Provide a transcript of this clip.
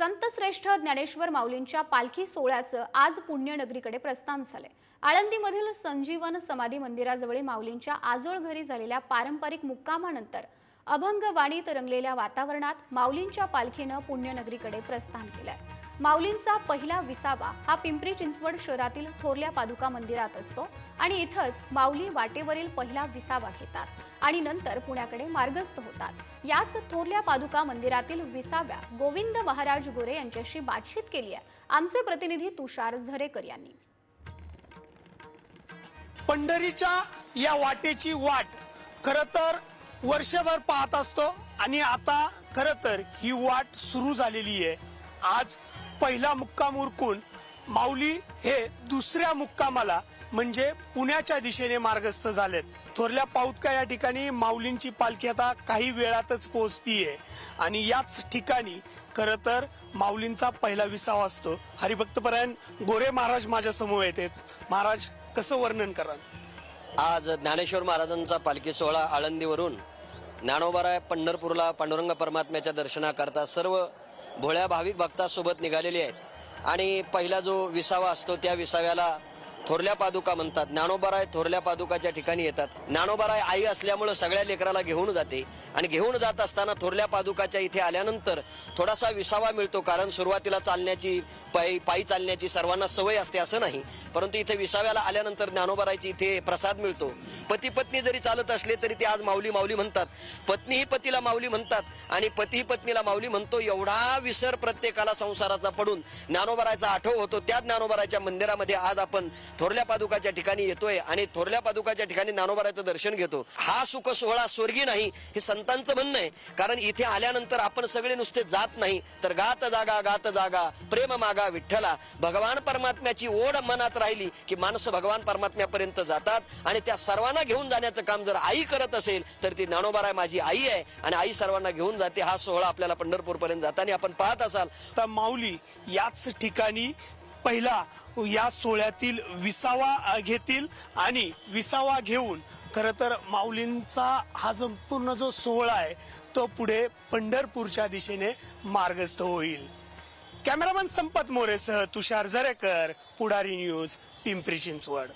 संतश्रेष्ठ ज्ञानेश्वर माऊलींच्या पालखी सोहळ्याचं आज पुण्यनगरीकडे प्रस्थान झालंय. आळंदीमधील संजीवन समाधी मंदिराजवळी माऊलींच्या आजोळ घरी झालेल्या पारंपरिक मुक्कामानंतर अभंग वाणीत रंगलेल्या वातावरणात माऊलींच्या पालखीनं पुण्यनगरीकडे प्रस्थान केलंय. माऊलींचा पहिला विसावा हा पिंपरी चिंचवड शहरातील थोरल्या पादुका मंदिरात असतो आणि इथंच माऊली वाटेवरील पहिला विसावा घेतात आणि नंतर पुण्याकडे मार्गस्थ होतात. याच थोरल्या पादुका मंदिरातील विसाव्या गोविंद महाराज गोरे यांच्याशी बातचीत केली आहे. आमचे प्रतिनिधी तुषार झरेकर यांनी. पंढरीच्या या वाटेची वाट खर तर वर्षभर पाहत असतो. आणि आता खर तर ही वाट सुरू झालेली आहे. आज पहिला मुक्काम उरकून माऊली हे दुसऱ्या मुक्कामाला म्हणजे पुण्याच्या दिशेने मार्गस्थ झालेत. थोरल्या पाऊतका या ठिकाणी माऊलींची पालखी आता काही वेळातच पोहोचतीये. आणि याच ठिकाणी खर तर माऊलींचा पहिला विसावा असतो. हरिभक्तपरायण गोरे महाराज माझ्यासमोर येते महाराज कसं वर्णन कराल? आज ज्ञानेश्वर महाराजांचा पालखी सोहळा आळंदीवरून ज्ञानोबाराय पंढरपूरला पांडुरंग परमात्म्याच्या दर्शनाकरता सर्व भोळ्या भाविक भक्तासोबत निघालेले आहेत. आणि पहिला जो विसावा असतो त्या विसाव्याला थोरल्या पादुका म्हणतात. ज्ञानोबाराय थोरल्या पादुकाच्या ठिकाणी येतात. ज्ञानोबाराय आई असल्यामुळं सगळ्या लेकराला घेऊन जाते आणि घेऊन जात असताना थोरल्या पादुकाच्या इथे आल्यानंतर थोडासा विसावा मिळतो कारण सुरुवातीला चालण्याची पायी पायी चालण्याची सर्वांना सवय असते असं नाही. परंतु इथे विसाव्याला आल्यानंतर ज्ञानोबारायची इथे प्रसाद मिळतो. पती पत्नी जरी चालत असले तरी ते आज माऊली माऊली म्हणतात. पत्नीही पतीला माऊली म्हणतात आणि पतीही पत्नीला माऊली म्हणतो. एवढा विसर प्रत्येकाला संसाराचा पडून ज्ञानोबारायचा आठव होतो. त्या ज्ञानोबारायच्या मंदिरामध्ये आज आपण थोरल्या पादुकाच्या ठिकाणी येतोय आणि थोरल्या पादुकाच्या ठिकाणी नानोबाराचं दर्शन घेतो. हा सुख सोहळा स्वर्गी नाही हे संतांचं म्हणणं आहे. कारण इथे आल्यानंतर आपण सगळे नुसते जात नाही तर गात जागा गात जागा प्रेम मागा विठ्ठला. भगवान परमात्म्याची ओढ मनात राहिली की माणसं भगवान परमात्म्यापर्यंत जातात आणि त्या सर्वांना घेऊन जाण्याचं काम जर आई करत असेल तर ती नानोबाराय माझी आई आहे आणि आई सर्वांना घेऊन जाते. हा सोहळा आपल्याला पंढरपूर पर्यंत जाताना आपण पाहत असाल. तर माऊली याच ठिकाणी पहिला या सोहळ्यातील विसावा घेतील आणि विसावा घेऊन खरं तर माऊलींचा हा जो पूर्ण जो सोहळा आहे तो पुढे पंढरपूरच्या दिशेने मार्गस्थ होईल. कॅमेरामॅन संपत मोरेसह तुषार जरेकर पुढारी न्यूज पिंपरी चिंचवड.